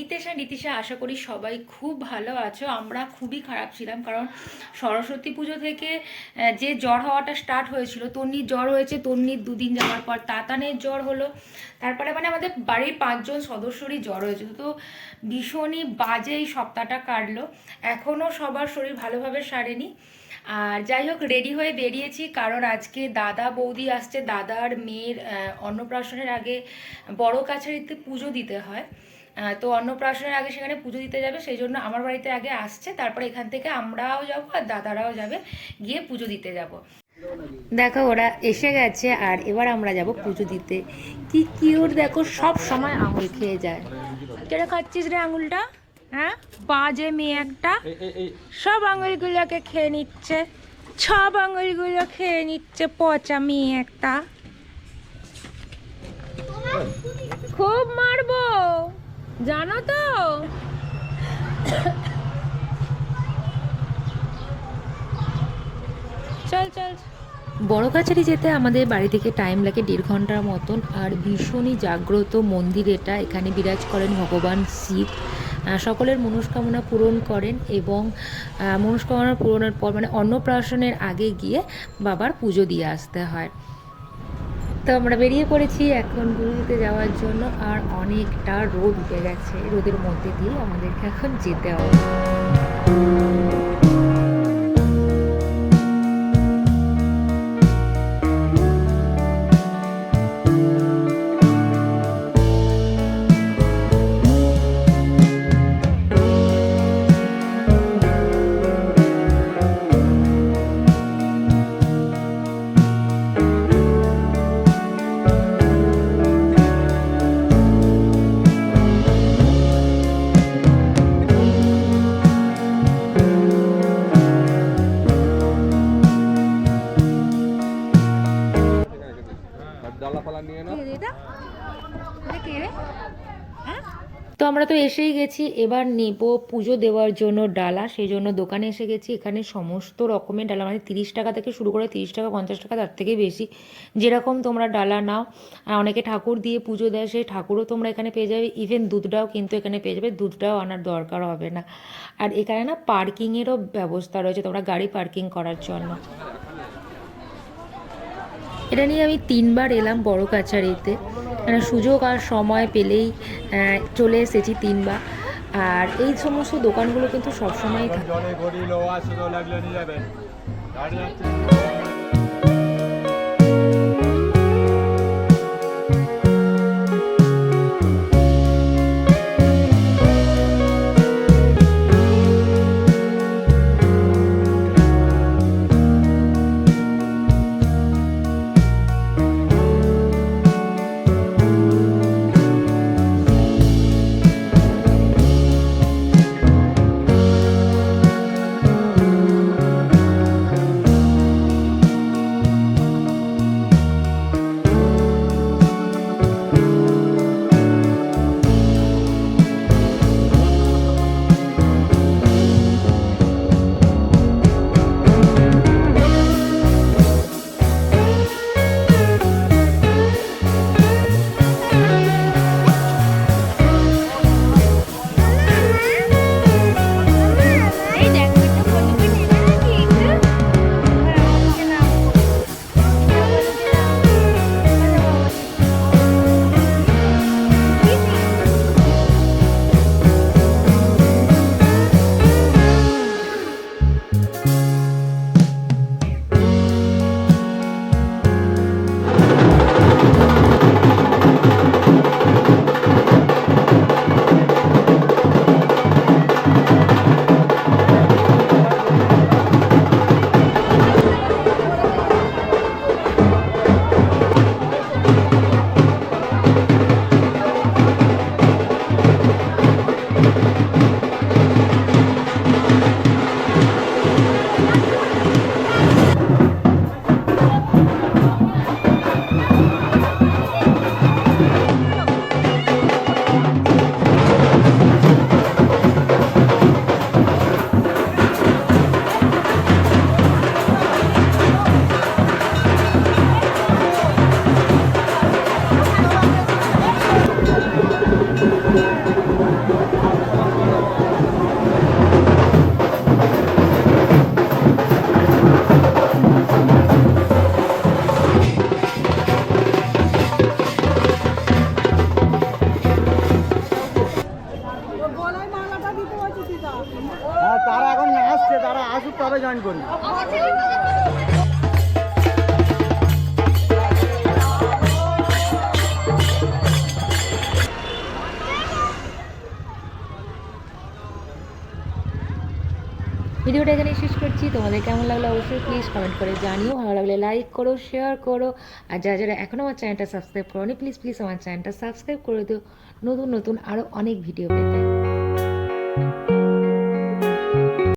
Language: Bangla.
রিতেশা নীতিশা আশা করি সবাই খুব ভালো আছো। আমরা খুবই খারাপ ছিলাম, কারণ সরস্বতী পুজো থেকে যে জ্বর হওয়াটা স্টার্ট হয়েছিল, তন্নির জ্বর হয়েছে, তন্নির দুদিন যাওয়ার পর তাতানের জ্বর হলো। তারপরে মানে আমাদের বাড়ির পাঁচজন সদস্যরই জ্বর হয়েছিল। তো ভীষণই বাজে এই সপ্তাহটা কাটলো। এখনও সবার শরীর ভালোভাবে সারেনি। আর যাই হোক রেডি হয়ে বেরিয়েছি, কারণ আজকে দাদা বৌদি আসছে। দাদার মেয়ের অন্নপ্রাশনের আগে বড় কাছারিতে পুজো দিতে হয়। তো অন্নপ্রাশনের আগে সেখানে পুজো দিতে যাবে, সেই জন্য আমার বাড়িতে আগে আসছে। তারপরে এখান থেকে আমরাও যাব আর দাদারাও যাবে, গিয়ে পুজো দিতে যাব। দেখো, ওরা এসে গেছে আর এবার আমরা যাব পুজো দিতে। কি কিউট দেখো, সব সময় আঙুল খেয়ে যায়। কেটে খাচ্ছিস রে আঙুলটা? হ্যাঁ? বাজে মেয়ে একটা। সব আঙুলগুলোকে খেয়ে নিচ্ছে। সব আঙুলগুলো খেয়ে নিচ্ছে পচা মেয়ে একটা। খুব মারবো। জানো তো? চল চল। বড় কাছারি যেতে আমাদের বাড়ি থেকে টাইম লাগে দেড় ঘণ্টার মতন আর ভীষণই জাগ্রত মন্দির এটা। এখানে বিরাজ করেন ভগবান শিব। সকলের মনস্কামনা পূরণ করেন এবং মনস্কামনা পূরণের পর মানে অন্নপ্রাশনের আগে গিয়ে বাবার পুজো দিয়ে আসতে হয়। তো আমরা বেরিয়ে পড়েছি এখন পুজো দিতে যাওয়ার জন্য আর অনেকটা রোদ উঠে গেছে। রোদের মধ্যে দিয়ে আমাদেরকে এখন যেতে হবে। নিয়ে না তো আমরা তো এসেই গেছি এবার নেব পুজো দেওয়ার জন্য ডালা সেই জন্য দোকানে এসে গেছি। এখানে সমস্ত রকমের ডালা মানে তিরিশ টাকা থেকে শুরু করে তিরিশ টাকা পঞ্চাশ টাকা তার থেকে বেশি। যেরকম তোমরা ডালা নাও আর অনেকে ঠাকুর দিয়ে পুজো দেয় সেই ঠাকুরও তোমরা এখানে পেয়ে যাবে। ইভেন দুধটাও কিন্তু এখানে পেয়ে যাবে দুধটাও আনার দরকার হবে না। আর এখানে না পার্কিংয়েরও ব্যবস্থা রয়েছে তোমরা গাড়ি পার্কিং করার জন্য। এটা নিয়ে আমি তিনবার এলাম বড় কাছারিতে। সুযোগ আর সময় পেলেই চলে এসেছি তিনবার। আর এই সমস্ত দোকানগুলো কিন্তু সবসময়ই থাকে। যাবেন গাড়ি আছে ভিডিওটা এখানে শেষ করছি। তোমাদের কেমন লাগল অবশ্যই প্লিজ কমেন্ট করে জানিও। ভালো লাগলে লাইক করো শেয়ার করো। আর যারা যারা এখনও আমার চ্যানেলটা সাবস্ক্রাইব করো প্লিজ প্লিজ আমার চ্যানেলটা সাবস্ক্রাইব করে দিও। নতুন নতুন আরও অনেক ভিডিও পেতে।